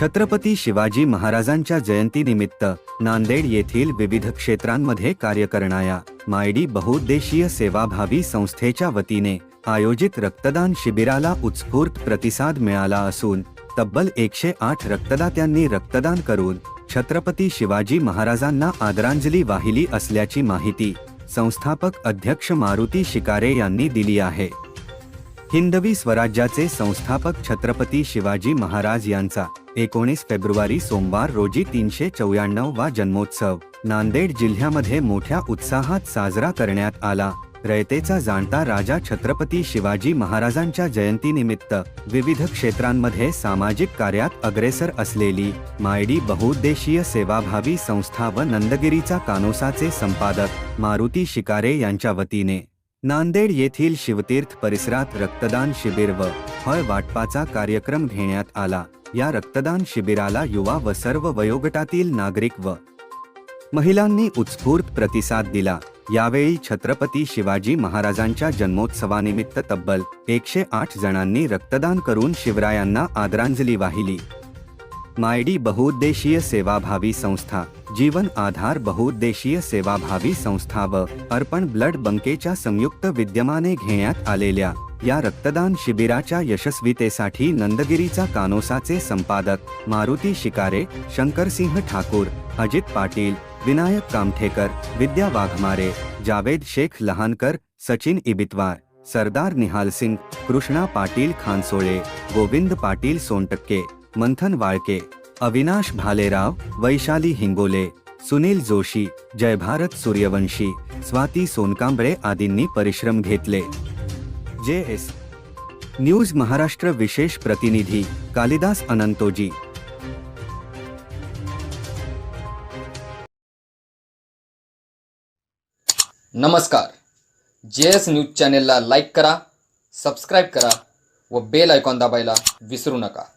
छत्रपती शिवाजी महाराजांच्या जयंतीनिमित्त नांदेड येथील विविध क्षेत्रांमध्ये कार्य करणाऱ्या मायडी बहुउद्देशीय सेवाभावी संस्थेच्या वतीने आयोजित रक्तदान शिबिराला उत्स्फूर्त प्रतिसाद मिळाला असून तब्बल एकशे आठ रक्तदात्यांनी रक्तदान करून छत्रपती शिवाजी महाराजांना आदरांजली वाहिली असल्याची माहिती संस्थापक अध्यक्ष मारुती शिकारे यांनी दिली आहे. हिंदवी स्वराज्याचे संस्थापक छत्रपती शिवाजी महाराज यांचा एकोणीस फेब्रुवारी सोमवार रोजी तीनशे चौऱ्याण्णव वा जन्मोत्सव. नांदेड जिल्ह्यामध्ये मोठ्या उत्साहात साजरा करण्यात आला. रयतेचा जाणता राजा छत्रपती शिवाजी महाराजांच्या जयंतीनिमित्त विविध क्षेत्रांमध्ये सामाजिक कार्यात अग्रेसर असलेली मायडी बहुउद्देशीय सेवाभावी संस्था व नंदगिरीचा कानोसाचे संपादक मारुती शिकारे यांच्या वतीने नांदेड येथील शिवतीर्थ परिसरात रक्तदान शिबिर व फळ वाटपाचा कार्यक्रम घेण्यात आला. या रक्तदान शिबिराला युवा व सर्व वयोगटातील नागरिक व महिलांनी उत्स्फूर्त प्रतिसाद दिला. यावेळी छत्रपती शिवाजी महाराजांच्या जन्मोत्सवानिमित्त तब्बल एकशे आठ जणांनी रक्तदान करून शिवरायांना आदरांजली वाहिली. मायडी बहुउद्देशीय सेवाभावी संस्था जीवन आधार बहुउद्देशीय सेवाभावी संस्था व अर्पण ब्लड बंकेच्या संयुक्त विद्यमाने घेण्यात आलेल्या या रक्तदान शिबिराच्या यशस्वीतेसाठी नंदगिरीचा कानोसाचे संपादक मारुती शिकारे शंकरसिंह ठाकूर अजित पाटील विनायक कामठेकर विद्या वाघमारे जावेद शेख लहानकर सचिन इबितवार सरदार निहाल सिंग कृष्णा पाटील खानसोळे गोविंद पाटील सोनटक्के मंथन वाळके अविनाश भालेराव वैशाली हिंगोले सुनील जोशी जयभारत सूर्यवंशी स्वाती सोनकांबळे आदींनी परिश्रम घेतले. जे एस न्यूज महाराष्ट्र विशेष प्रतिनिधी कालिदास अनंतोजी. नमस्कार. जे एस न्यूज चॅनेलला लाईक करा सबस्क्राईब करा व बेल आयकॉन दाबायला विसरू नका.